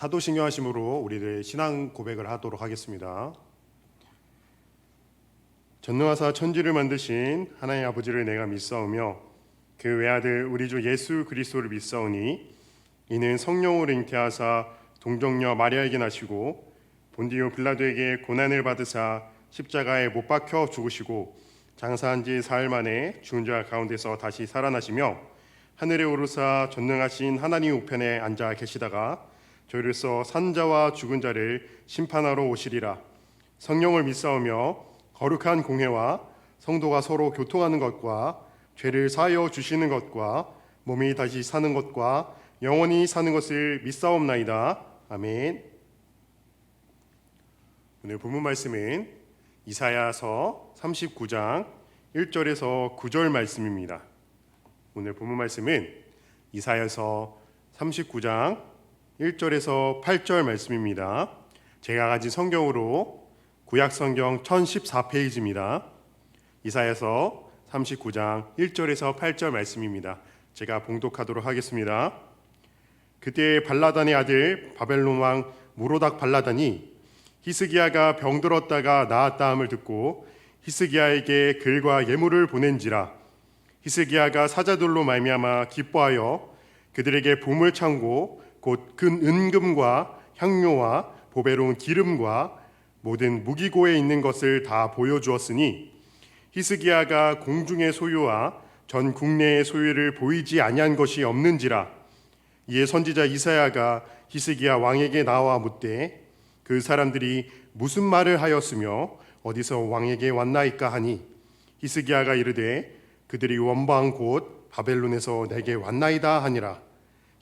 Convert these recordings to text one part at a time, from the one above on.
사도신경하심으로 우리들 신앙 고백을 하도록 하겠습니다. 전능하사 천지를 만드신 하나님 아버지를 내가 믿사오며 그 외아들 우리 주 예수 그리스도를 믿사오니 이는 성령으로 잉태하사 동정녀 마리아에게 나시고 본디오 빌라도에게 고난을 받으사 십자가에 못 박혀 죽으시고 장사한 지 사흘 만에 죽은 자 가운데서 다시 살아나시며 하늘에 오르사 전능하신 하나님 우편에 앉아 계시다가 저희로서 산자와 죽은 자를 심판하러 오시리라. 성령을 믿사오며 거룩한 공회와 성도가 서로 교통하는 것과 죄를 사하여 주시는 것과 몸이 다시 사는 것과 영원히 사는 것을 믿사옵나이다. 아멘. 오늘 본문 말씀은 이사야서 39장 1절에서 9절 말씀입니다. 오늘 본문 말씀은 이사야서 39장 1절에서 8절 말씀입니다. 제가 가진 성경으로 구약 성경 1014페이지입니다. 이사야서 39장 1절에서 8절 말씀입니다. 제가 봉독하도록 하겠습니다. 그때 발라단의 아들 바벨론 왕 무로닥 발라단이 히스기야가 병들었다가 나았다함을 듣고 히스기야에게 글과 예물을 보낸지라 히스기야가 사자들로 말미암아 기뻐하여 그들에게 봄을 창고 곧 근 은금과 향료와 보배로운 기름과 모든 무기고에 있는 것을 다 보여주었으니 히스기야가 공중의 소유와 전 국내의 소유를 보이지 아니한 것이 없는지라 이에 선지자 이사야가 히스기야 왕에게 나와 묻되 그 사람들이 무슨 말을 하였으며 어디서 왕에게 왔나이까 하니 히스기야가 이르되 그들이 원방 곧 바벨론에서 내게 왔나이다 하니라. 히-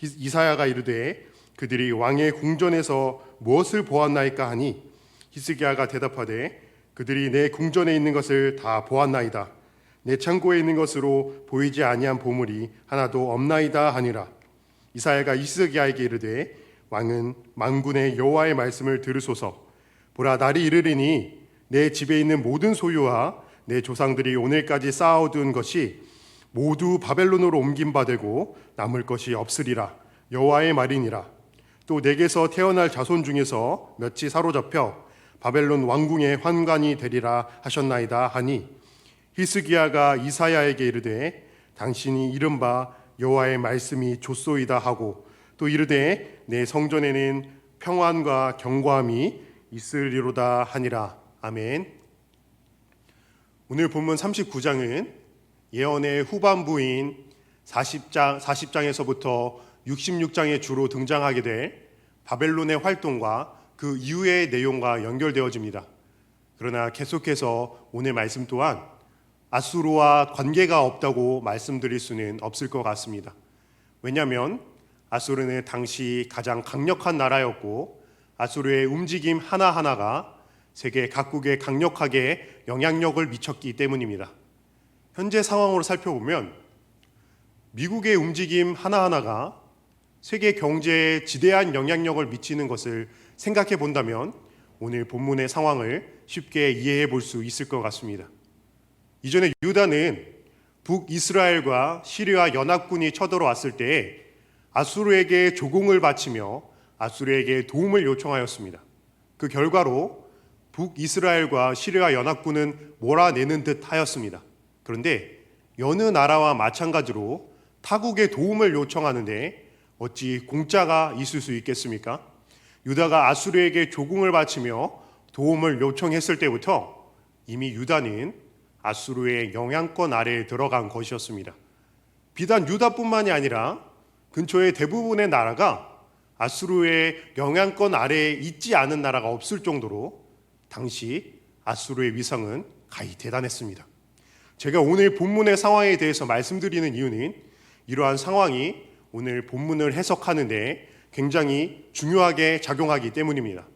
이사야가 이르되 그들이 왕의 궁전에서 무엇을 보았나이까 하니 히스기야가 대답하되 그들이 내 궁전에 있는 것을 다 보았나이다. 내 창고에 있는 것으로 보이지 아니한 보물이 하나도 없나이다 하니라. 이사야가 히스기야에게 이르되 왕은 만군의 여호와의 말씀을 들으소서. 보라 날이 이르리니 내 집에 있는 모든 소유와 내 조상들이 오늘까지 쌓아둔 것이 모두 바벨론으로 옮긴 바 되고 남을 것이 없으리라. 여호와의 말이니라. 또 내게서 태어날 자손 중에서 몇이 사로잡혀 바벨론 왕궁의 환관이 되리라 하셨나이다 하니 히스기야가 이사야에게 이르되 당신이 이른바 여호와의 말씀이 좋소이다 하고 또 이르되 내 성전에는 평안과 경고함이 있으리로다 하니라. 아멘. 오늘 본문 39장은 예언의 후반부인 40장 40장에서부터 66장에 주로 등장하게 될 바벨론의 활동과 그 이후의 내용과 연결되어집니다. 그러나 계속해서 오늘 말씀 또한 아수르와 관계가 없다고 말씀드릴 수는 없을 것 같습니다. 왜냐하면 아수르는 당시 가장 강력한 나라였고 아수르의 움직임 하나하나가 세계 각국에 강력하게 영향력을 미쳤기 때문입니다. 현재 상황으로 살펴보면 미국의 움직임 하나하나가 세계 경제에 지대한 영향력을 미치는 것을 생각해 본다면 오늘 본문의 상황을 쉽게 이해해 볼 수 있을 것 같습니다. 이전에 유다는 북이스라엘과 시리아 연합군이 쳐들어왔을 때 아수르에게 조공을 바치며 아수르에게 도움을 요청하였습니다. 그 결과로 북이스라엘과 시리아 연합군은 몰아내는 듯 하였습니다. 그런데 여느 나라와 마찬가지로 타국의 도움을 요청하는데 어찌 공짜가 있을 수 있겠습니까? 유다가 아수르에게 조공을 바치며 도움을 요청했을 때부터 이미 유다는 아수르의 영향권 아래에 들어간 것이었습니다. 비단 유다뿐만이 아니라 근처의 대부분의 나라가 아수르의 영향권 아래에 있지 않은 나라가 없을 정도로 당시 아수르의 위상은 가히 대단했습니다. 제가 오늘 본문의 상황에 대해서 말씀드리는 이유는 이러한 상황이 오늘 본문을 해석하는데 굉장히 중요하게 작용하기 때문입니다.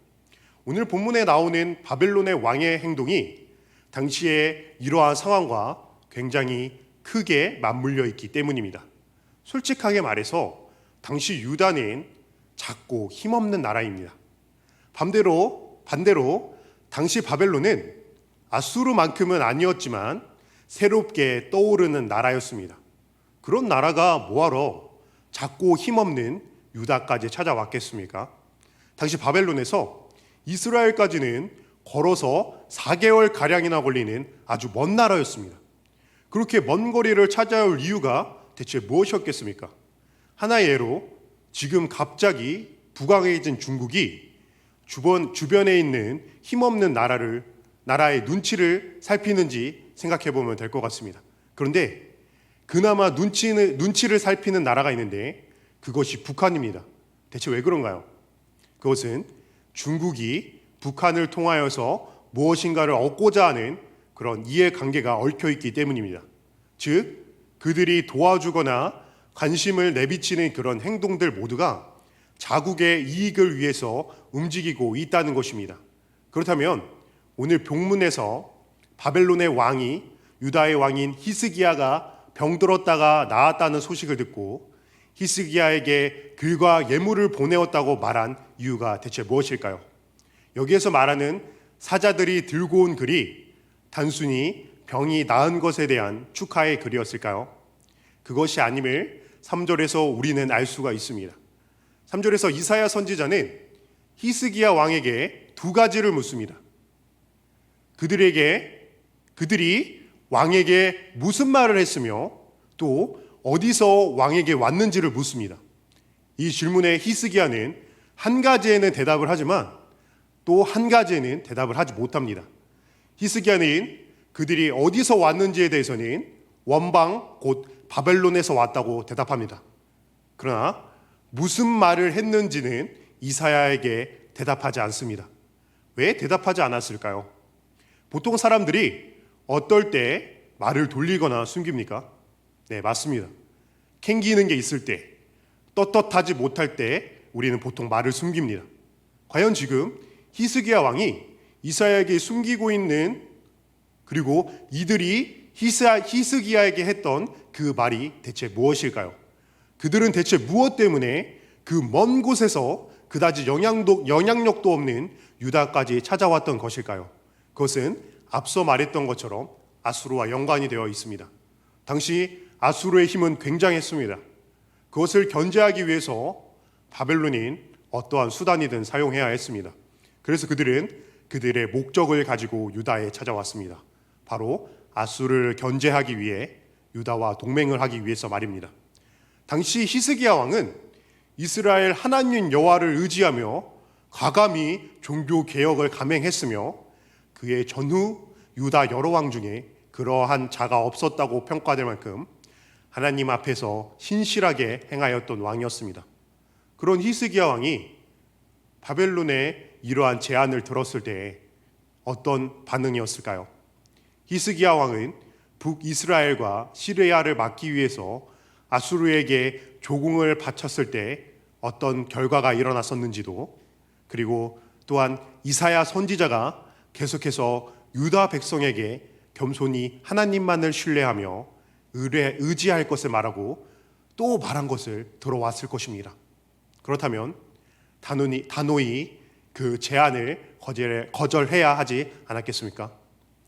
오늘 본문에 나오는 바벨론의 왕의 행동이 당시에 이러한 상황과 굉장히 크게 맞물려 있기 때문입니다. 솔직하게 말해서 당시 유다는 작고 힘없는 나라입니다. 반대로 반대로 당시 바벨론은 아수르만큼은 아니었지만 새롭게 떠오르는 나라였습니다. 그런 나라가 뭐하러 작고 힘없는 유다까지 찾아왔겠습니까? 당시 바벨론에서 이스라엘까지는 걸어서 4개월 가량이나 걸리는 아주 먼 나라였습니다. 그렇게 먼 거리를 찾아올 이유가 대체 무엇이었겠습니까? 하나의 예로 지금 갑자기 부강해진 중국이 주변 주변에 있는 힘없는 나라를 나라의 눈치를 살피는지 생각해 보면 될 것 같습니다. 그런데 그나마 눈치는 눈치를 살피는 나라가 있는데 그것이 북한입니다. 대체 왜 그런가요? 그것은 중국이 북한을 통하여서 무엇인가를 얻고자 하는 그런 이해관계가 얽혀 있기 때문입니다. 즉, 그들이 도와주거나 관심을 내비치는 그런 행동들 모두가 자국의 이익을 위해서 움직이고 있다는 것입니다. 그렇다면 오늘 병문에서 바벨론의 왕이 유다의 왕인 히스기야가 병들었다가 나았다는 소식을 듣고 히스기야에게 글과 예물을 보내었다고 말한 이유가 대체 무엇일까요? 여기에서 말하는 사자들이 들고 온 글이 단순히 병이 나은 것에 대한 축하의 글이었을까요? 그것이 아님을 3절에서 우리는 알 수가 있습니다. 3절에서 이사야 선지자는 히스기야 왕에게 두 가지를 묻습니다. 그들에게 그들이 왕에게 무슨 말을 했으며 또 어디서 왕에게 왔는지를 묻습니다. 이 질문에 히스기야는 한 가지에는 대답을 하지만 또 한 가지에는 대답을 하지 못합니다. 히스기야는 그들이 어디서 왔는지에 대해서는 원방 곧 바벨론에서 왔다고 대답합니다. 그러나 무슨 말을 했는지는 이사야에게 대답하지 않습니다. 왜 대답하지 않았을까요? 보통 사람들이 어떨 때 말을 돌리거나 숨깁니까? 네, 맞습니다. 캥기는 게 있을 때, 떳떳하지 못할 때 우리는 보통 말을 숨깁니다. 과연 지금 히스기야 왕이 이사야에게 숨기고 있는 그리고 이들이 히스야, 히스기야에게 했던 그 말이 대체 무엇일까요? 그들은 대체 무엇 때문에 그 먼 곳에서 그다지 영향도, 영향력도 없는 유다까지 찾아왔던 것일까요? 그것은 앞서 말했던 것처럼 아수르와 연관이 되어 있습니다. 당시 아수르의 힘은 굉장했습니다. 그것을 견제하기 위해서 바벨론인 어떠한 수단이든 사용해야 했습니다. 그래서 그들은 그들의 목적을 가지고 유다에 찾아왔습니다. 바로 아수르를 견제하기 위해 유다와 동맹을 하기 위해서 말입니다. 당시 히스기야 왕은 이스라엘 하나님 여호와를 의지하며 과감히 종교 개혁을 감행했으며 그의 전후 유다 여러 왕 중에 그러한 자가 없었다고 평가될 만큼 하나님 앞에서 신실하게 행하였던 왕이었습니다. 그런 히스기야 왕이 바벨론의 이러한 제안을 들었을 때 어떤 반응이었을까요? 히스기야 왕은 북이스라엘과 시리아를 막기 위해서 아수르에게 조공을 바쳤을 때 어떤 결과가 일어났었는지도 그리고 또한 이사야 선지자가 계속해서 유다 백성에게 겸손히 하나님만을 신뢰하며 의뢰, 의지할 것을 말하고 또 말한 것을 들어왔을 것입니다. 그렇다면 단호히, 단호히 그 제안을 거절, 거절해야 하지 않았겠습니까?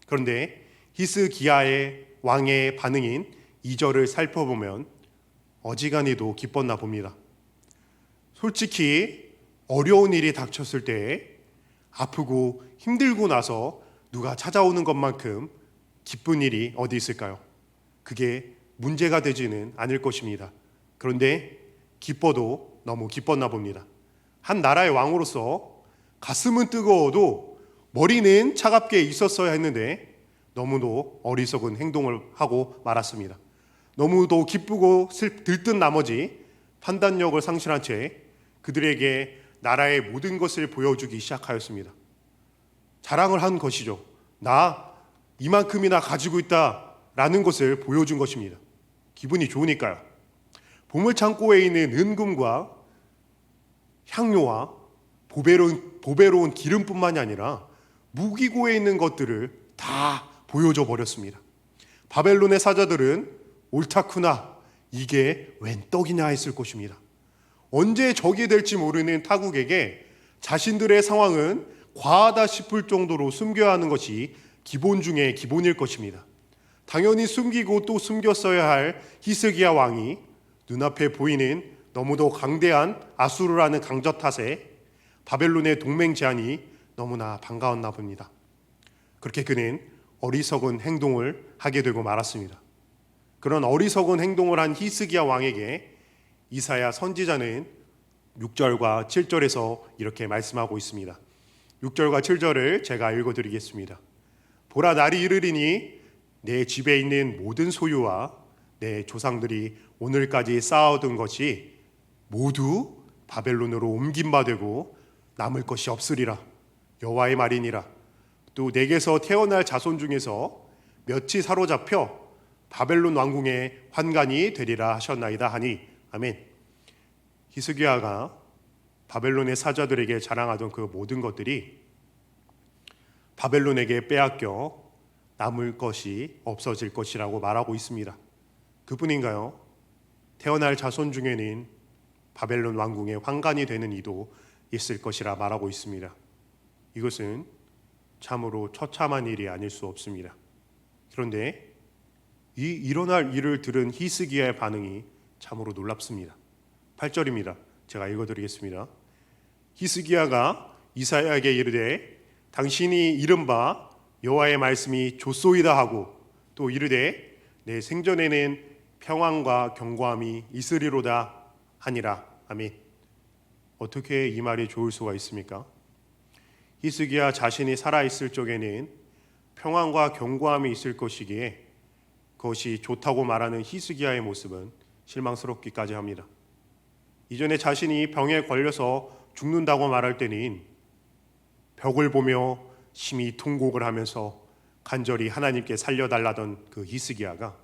그런데 히스기야의 왕의 반응인 2절을 살펴보면 어지간히도 기뻤나 봅니다. 솔직히 어려운 일이 닥쳤을 때 아프고 힘들고 나서 누가 찾아오는 것만큼 기쁜 일이 어디 있을까요? 그게 문제가 되지는 않을 것입니다. 그런데 기뻐도 너무 기뻤나 봅니다. 한 나라의 왕으로서 가슴은 뜨거워도 머리는 차갑게 있었어야 했는데 너무도 어리석은 행동을 하고 말았습니다. 너무도 기쁘고 들뜬 나머지 판단력을 상실한 채 그들에게 나라의 모든 것을 보여주기 시작하였습니다. 자랑을 한 것이죠. 나 이만큼이나 가지고 있다라는 것을 보여준 것입니다. 기분이 좋으니까요. 보물 창고에 있는 은금과 향료와 보배로운, 보배로운 기름뿐만이 아니라 무기고에 있는 것들을 다 보여줘 버렸습니다. 바벨론의 사자들은 옳다구나 이게 웬 떡이냐 했을 것입니다. 언제 적이 될지 모르는 타국에게 자신들의 상황은 과하다 싶을 정도로 숨겨야 하는 것이 기본 중의 기본일 것입니다. 당연히 숨기고 또 숨겼어야 할 히스기야 왕이 눈앞에 보이는 너무도 강대한 아수르라는 강저 탓에 바벨론의 동맹 제안이 너무나 반가웠나 봅니다. 그렇게 그는 어리석은 행동을 하게 되고 말았습니다. 그런 어리석은 행동을 한 히스기야 왕에게 이사야 선지자는 6절과 7절에서 이렇게 말씀하고 있습니다. 6절과 7절을 제가 읽어 드리겠습니다. 보라 날이 이르리니 내 집에 있는 모든 소유와 내 조상들이 오늘까지 쌓아둔 것이 모두 바벨론으로 옮긴 바 되고 남을 것이 없으리라. 여호와의 말이니라. 또 내게서 태어날 자손 중에서 몇이 사로잡혀 바벨론 왕궁의 환관이 되리라 하셨나이다 하니 아멘. 히스기야가 바벨론의 사자들에게 자랑하던 그 모든 것들이 바벨론에게 빼앗겨 남을 것이 없어질 것이라고 말하고 있습니다. 그뿐인가요? 태어날 자손 중에는 바벨론 왕궁의 환관이 되는 이도 있을 것이라 말하고 있습니다. 이것은 참으로 처참한 일이 아닐 수 없습니다. 그런데 이 일어날 일을 들은 히스기야의 반응이 참으로 놀랍습니다. 8절입니다. 제가 읽어드리겠습니다. 히스기야가 이사야에게 이르되 당신이 이른바 여호와의 말씀이 좋소이다 하고 또 이르되 내 생전에는 평안과 경고함이 있으리로다 하니라 아멘. 어떻게 이 말이 좋을 수가 있습니까? 히스기야 자신이 살아 있을 적에는 평안과 경고함이 있을 것이기에 그것이 좋다고 말하는 히스기야의 모습은 실망스럽기까지 합니다. 이전에 자신이 병에 걸려서 죽는다고 말할 때는 벽을 보며 심히 통곡을 하면서 간절히 하나님께 살려달라던 그 히스기야가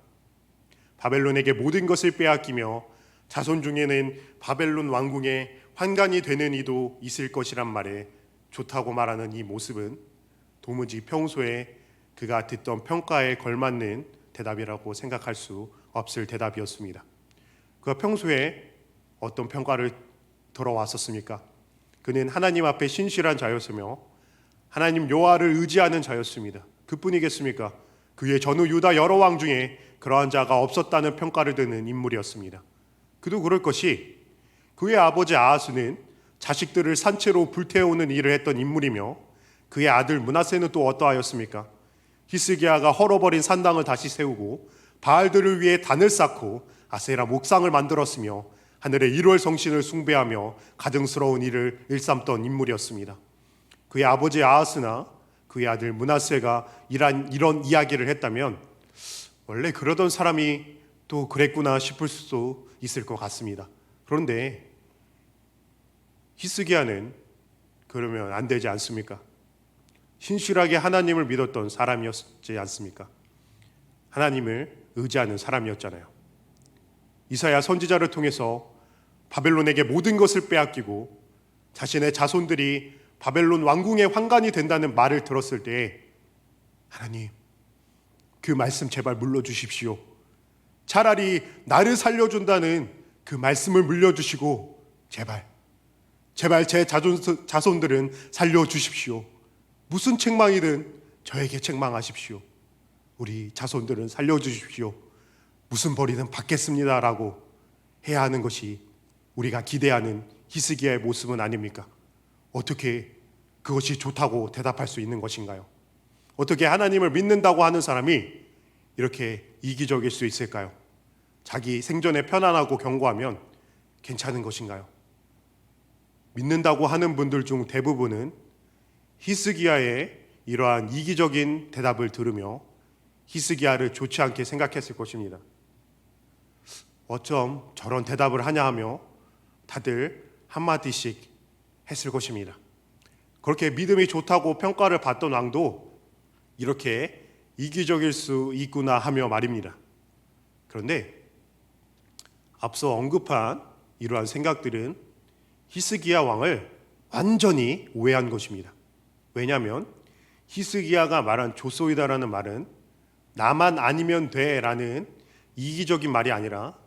바벨론에게 모든 것을 빼앗기며 자손 중에는 바벨론 왕궁의 환관이 되는 이도 있을 것이란 말에 좋다고 말하는 이 모습은 도무지 평소에 그가 듣던 평가에 걸맞는 대답이라고 생각할 수 없을 대답이었습니다. 그가 평소에 어떤 평가를 들어왔었습니까? 그는 하나님 앞에 신실한 자였으며 하나님 여호와를 의지하는 자였습니다. 그뿐이겠습니까? 그의 전후 유다 여러 왕 중에 그러한 자가 없었다는 평가를 듣는 인물이었습니다. 그도 그럴 것이 그의 아버지 아하스는 자식들을 산채로 불태우는 일을 했던 인물이며 그의 아들 문하세는 또 어떠하였습니까? 히스기야가 헐어버린 산당을 다시 세우고 바알들을 위해 단을 쌓고 아세라 목상을 만들었으며 하늘의 일월 성신을 숭배하며 가증스러운 일을 일삼던 인물이었습니다. 그의 아버지 아하스나 그의 아들 문하세가 이런 이런 이야기를 했다면 원래 그러던 사람이 또 그랬구나 싶을 수도 있을 것 같습니다. 그런데 히스기야는 그러면 안 되지 않습니까? 신실하게 하나님을 믿었던 사람이었지 않습니까? 하나님을 의지하는 사람이었잖아요. 이사야 선지자를 통해서 바벨론에게 모든 것을 빼앗기고 자신의 자손들이 바벨론 왕궁의 환관이 된다는 말을 들었을 때 하나님 그 말씀 제발 물려 주십시오. 차라리 나를 살려준다는 그 말씀을 물려주시고 제발 제발 제 자손들은 살려주십시오. 무슨 책망이든 저에게 책망하십시오. 우리 자손들은 살려주십시오. 무슨 벌이든 받겠습니다라고 해야 하는 것이 우리가 기대하는 히스기야의 모습은 아닙니까? 어떻게 그것이 좋다고 대답할 수 있는 것인가요? 어떻게 하나님을 믿는다고 하는 사람이 이렇게 이기적일 수 있을까요? 자기 생존에 편안하고 경고하면 괜찮은 것인가요? 믿는다고 하는 분들 중 대부분은 히스기야의 이러한 이기적인 대답을 들으며 히스기야를 좋지 않게 생각했을 것입니다. 어쩜 저런 대답을 하냐 하며 다들 한마디씩 했을 것입니다. 그렇게 믿음이 좋다고 평가를 받던 왕도 이렇게 이기적일 수 있구나 하며 말입니다. 그런데 앞서 언급한 이러한 생각들은 히스기야 왕을 완전히 오해한 것입니다. 왜냐하면 히스기야가 말한 조소이다라는 말은 나만 아니면 돼라는 이기적인 말이 아니라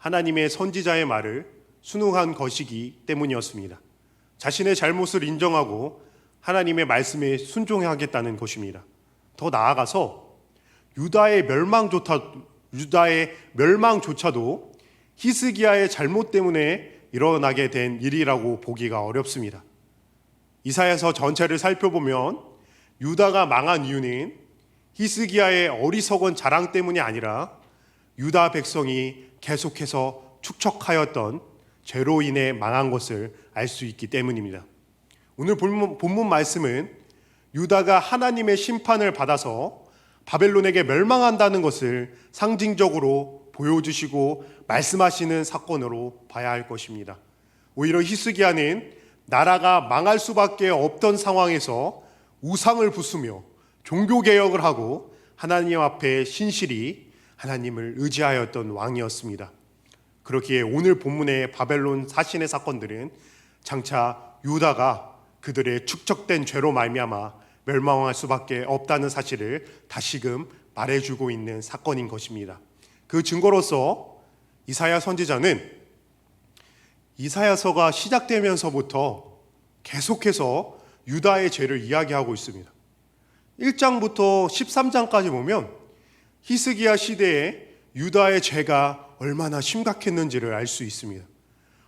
하나님의 선지자의 말을 순응한 것이기 때문이었습니다. 자신의 잘못을 인정하고 하나님의 말씀에 순종하겠다는 것입니다. 더 나아가서 유다의 멸망조차 유다의 멸망조차도 히스기야의 잘못 때문에 일어나게 된 일이라고 보기가 어렵습니다. 이사야서 전체를 살펴보면 유다가 망한 이유는 히스기야의 어리석은 자랑 때문이 아니라 유다 백성이 계속해서 축척하였던 죄로 인해 망한 것을 알 수 있기 때문입니다. 오늘 본문, 본문 말씀은 유다가 하나님의 심판을 받아서 바벨론에게 멸망한다는 것을 상징적으로 보여주시고 말씀하시는 사건으로 봐야 할 것입니다. 오히려 히스기야는 나라가 망할 수밖에 없던 상황에서 우상을 부수며 종교 개혁을 하고 하나님 앞에 신실히 하나님을 의지하였던 왕이었습니다. 그렇기에 오늘 본문의 바벨론 사신의 사건들은 장차 유다가 그들의 축적된 죄로 말미암아 멸망할 수밖에 없다는 사실을 다시금 말해주고 있는 사건인 것입니다. 그 증거로서 이사야 선지자는 이사야서가 시작되면서부터 계속해서 유다의 죄를 이야기하고 있습니다. 1장부터 13장까지 보면 히스기야 시대에 유다의 죄가 얼마나 심각했는지를 알 수 있습니다.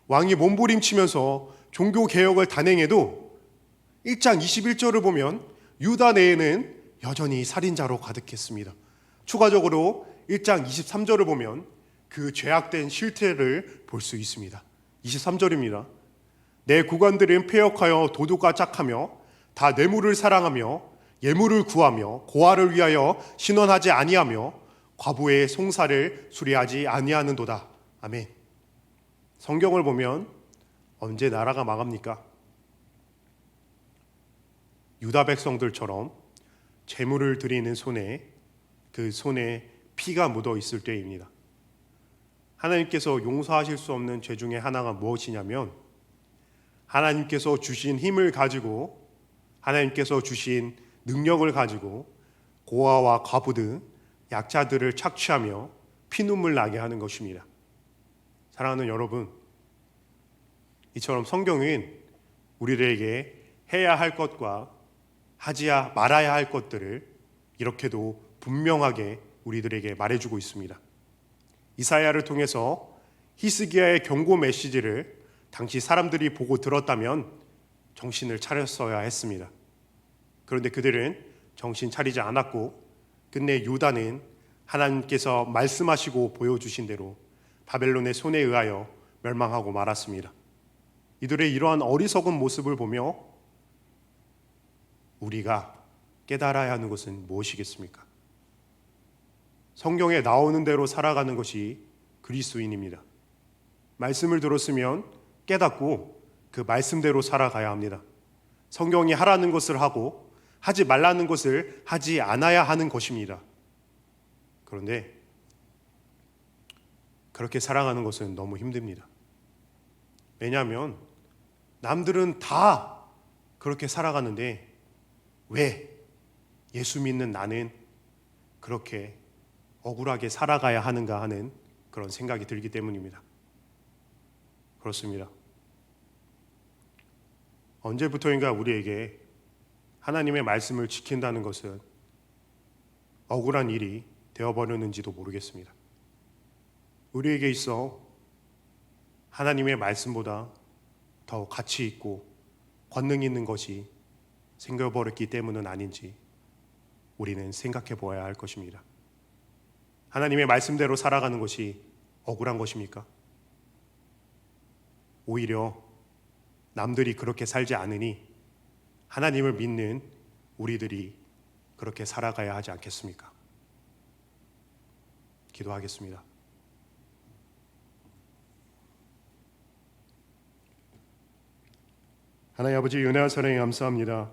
왕이 몸부림치면서 종교 개혁을 단행해도 1장 21절을 보면 유다 내에는 여전히 살인자로 가득했습니다. 추가적으로 1장 23절을 보면 그 죄악된 실태를 볼 수 있습니다. 23절입니다. 내 구관들은 폐역하여 도둑과 짝하며 다 뇌물을 사랑하며 예물을 구하며 고아를 위하여 신원하지 아니하며 과부의 송사를 수리하지 아니하는도다. 아멘. 성경을 보면 언제 나라가 망합니까? 유다 백성들처럼 재물을 드리는 손에 그 손에 피가 묻어 있을 때입니다. 하나님께서 용서하실 수 없는 죄 중에 하나가 무엇이냐면 하나님께서 주신 힘을 가지고 하나님께서 주신 능력을 가지고 고아와 과부 등 약자들을 착취하며 피눈물 나게 하는 것입니다. 사랑하는 여러분, 이처럼 성경은 우리들에게 해야 할 것과 하지 말아야 할 것들을 이렇게도 분명하게 우리들에게 말해주고 있습니다. 이사야를 통해서 히스기야의 경고 메시지를 당시 사람들이 보고 들었다면 정신을 차렸어야 했습니다. 그런데 그들은 정신 차리지 않았고 끝내 유다는 하나님께서 말씀하시고 보여주신 대로 바벨론의 손에 의하여 멸망하고 말았습니다. 이들의 이러한 어리석은 모습을 보며 우리가 깨달아야 하는 것은 무엇이겠습니까? 성경에 나오는 대로 살아가는 것이 그리스도인입니다. 말씀을 들었으면 깨닫고 그 말씀대로 살아가야 합니다. 성경이 하라는 것을 하고 하지 말라는 것을 하지 않아야 하는 것입니다. 그런데 그렇게 살아가는 것은 너무 힘듭니다. 왜냐하면 남들은 다 그렇게 살아가는데 왜 예수 믿는 나는 그렇게 억울하게 살아가야 하는가 하는 그런 생각이 들기 때문입니다. 그렇습니다. 언제부터인가 우리에게 하나님의 말씀을 지킨다는 것은 억울한 일이 되어버렸는지도 모르겠습니다. 우리에게 있어 하나님의 말씀보다 더 가치 있고 권능 있는 것이 생겨버렸기 때문은 아닌지 우리는 생각해 보아야 할 것입니다. 하나님의 말씀대로 살아가는 것이 억울한 것입니까? 오히려 남들이 그렇게 살지 않으니 하나님을 믿는 우리들이 그렇게 살아가야 하지 않겠습니까? 기도하겠습니다. 하나님 아버지 은혜와 사랑에 감사합니다.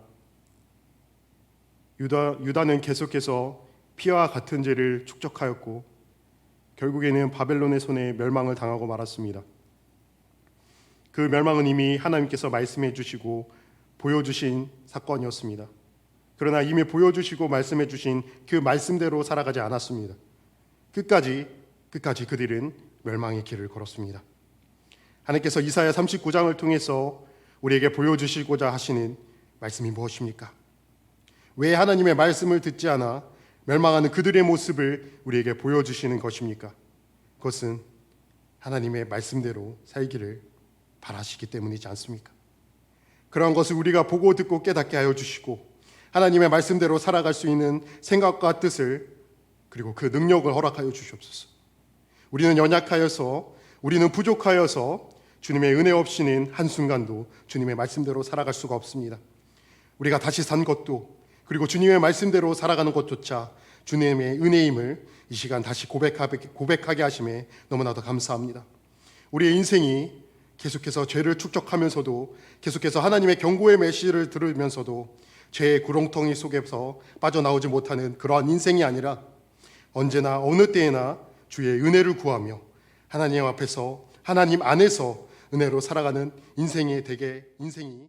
유다 유다는 계속해서 피와 같은 죄를 축적하였고 결국에는 바벨론의 손에 멸망을 당하고 말았습니다. 그 멸망은 이미 하나님께서 말씀해 주시고 보여주신 사건이었습니다. 그러나 이미 보여주시고 말씀해 주신 그 말씀대로 살아가지 않았습니다. 끝까지 끝까지 그들은 멸망의 길을 걸었습니다. 하나님께서 이사야 39장을 통해서 우리에게 보여주시고자 하시는 말씀이 무엇입니까? 왜 하나님의 말씀을 듣지 않아 멸망하는 그들의 모습을 우리에게 보여주시는 것입니까? 그것은 하나님의 말씀대로 살기를 바라시기 때문이지 않습니까? 그러한 것을 우리가 보고 듣고 깨닫게 하여 주시고 하나님의 말씀대로 살아갈 수 있는 생각과 뜻을 그리고 그 능력을 허락하여 주시옵소서. 우리는 연약하여서 우리는 부족하여서 주님의 은혜 없이는 한순간도 주님의 말씀대로 살아갈 수가 없습니다. 우리가 다시 산 것도 그리고 주님의 말씀대로 살아가는 것조차 주님의 은혜임을 이 시간 다시 고백하게, 하심에 너무나도 감사합니다. 우리의 인생이 계속해서 죄를 축적하면서도 계속해서 하나님의 경고의 메시지를 들으면서도 죄의 구렁텅이 속에서 빠져나오지 못하는 그러한 인생이 아니라 언제나 어느 때에나 주의 은혜를 구하며 하나님 앞에서 하나님 안에서 은혜로 살아가는 인생이 되게 인생이